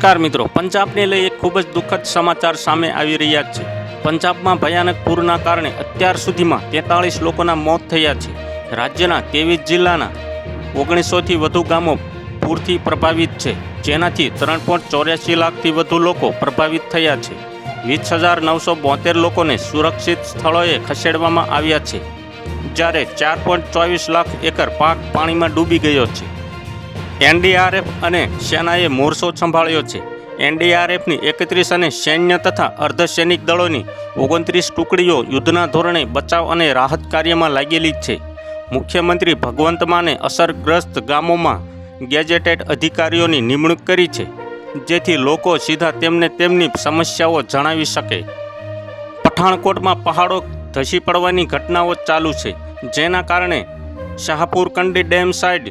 નમસ્કાર મિત્રો, પંજાબને લઈ એક ખૂબ જ દુઃખદ સમાચાર સામે આવી રહ્યા છે. પંજાબમાં ભયાનક પૂરના કારણે અત્યાર સુધીમાં તેતાળીસ લોકોના મોત થયા છે. રાજ્યના ત્રેવીસ જિલ્લાના ઓગણીસોથી વધુ ગામો પૂરથી પ્રભાવિત છે, જેનાથી ત્રણ પોઈન્ટ ચોર્યાસી લાખથી વધુ લોકો પ્રભાવિત થયા છે. વીસ હજાર નવસો બોતેર લોકોને સુરક્ષિત સ્થળોએ ખસેડવામાં આવ્યા છે, જ્યારે ચાર પોઈન્ટ ચોવીસ લાખ એકર પાક પાણીમાં ડૂબી ગયો છે. એનડીઆરએફ અને સેનાએ મોરચો સંભાળ્યો છે. એનડીઆરએફની એકત્રીસ અને સૈન્ય તથા અર્ધસૈનિક દળોની ઓગણત્રીસ ટુકડીઓ યુદ્ધના ધોરણે બચાવ અને રાહત કાર્યમાં લાગેલી છે. મુખ્યમંત્રી ભગવંત માને અસરગ્રસ્ત ગામોમાં ગેજેટેડ અધિકારીઓની નિમણૂક કરી છે, જેથી લોકો સીધા તેમને તેમની સમસ્યાઓ જણાવી શકે. પઠાણકોટમાં પહાડો ધસી પડવાની ઘટનાઓ ચાલુ છે, જેના કારણે Shahpur Kandi dam side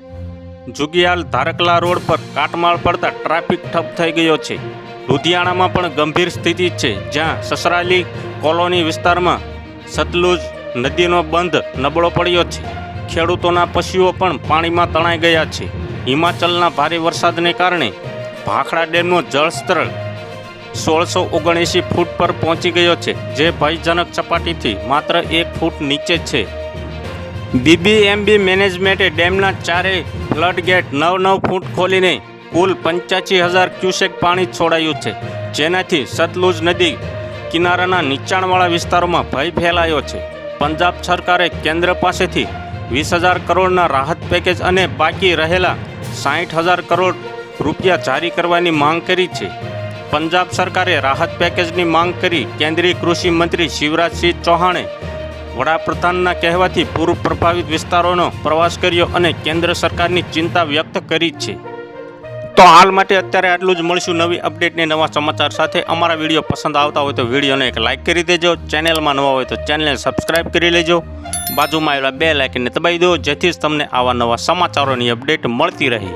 Jugial Dharkala road પર કાટમાળ પડતા ટ્રાફિક ઠપ થઈ ગયો છે. લુધિયાણામાં પણ ગંભીર સ્થિતિ છે, જ્યાં સસરાલી કોલોની વિસ્તારમાં સતલુજ નદીનો બંધ નબળો પડ્યો છે. ખેડૂતોના પશુઓ પણ પાણીમાં તણાઈ ગયા છે. હિમાચલના ભારે વરસાદને કારણે ભાખડા ડેમનો જળસ્તર સોળસો ઓગણએંસી ફૂટ પર પહોંચી ગયો છે, જે ભયજનક સપાટીથી માત્ર એક ફૂટ નીચે છે. બીબીએમબી મેનેજમેન્ટે ડેમના ચારે ફ્લડ ગેટ નવ નવ ફૂટ ખોલીને કુલ પંચ્યાસી હજાર ક્યુસેક પાણી છોડાયું છે. જેનાથી સતલુજ નદી કિનારાના નીચાણવાળા વિસ્તારોમાં ભય ફેલાયો છે. પંજાબ સરકારે કેન્દ્ર પાસેથી વીસ હજાર કરોડના રાહત પેકેજ અને બાકી રહેલા સાઠ હજાર કરોડ રૂપિયા જારી કરવાની માંગ કરી છે. પંજાબ સરકારે રાહત પેકેજની માંગ કરી કેન્દ્રીય કૃષિ મંત્રી શિવરાજસિંહ ચૌહાણે વડાપ્રધાનના કહેવાથી પૂર પ્રભાવિત વિસ્તારોનો પ્રવાસ કર્યો અને કેન્દ્ર સરકારની ચિંતા વ્યક્ત કરી છે. તો હાલ માટે અત્યારે આટલું જ. મળશું નવી અપડેટને નવા સમાચાર સાથે. અમારા વીડિયો પસંદ આવતા હોય તો વિડીયોને એક લાઇક કરી દેજો. ચેનલમાં નવા હોય તો ચેનલને સબસ્ક્રાઈબ કરી લેજો. બાજુમાં આવેલા બે લાઇકને દબાવી દો. જેથી જ તમને આવા નવા સમાચારોની અપડેટ મળતી રહે.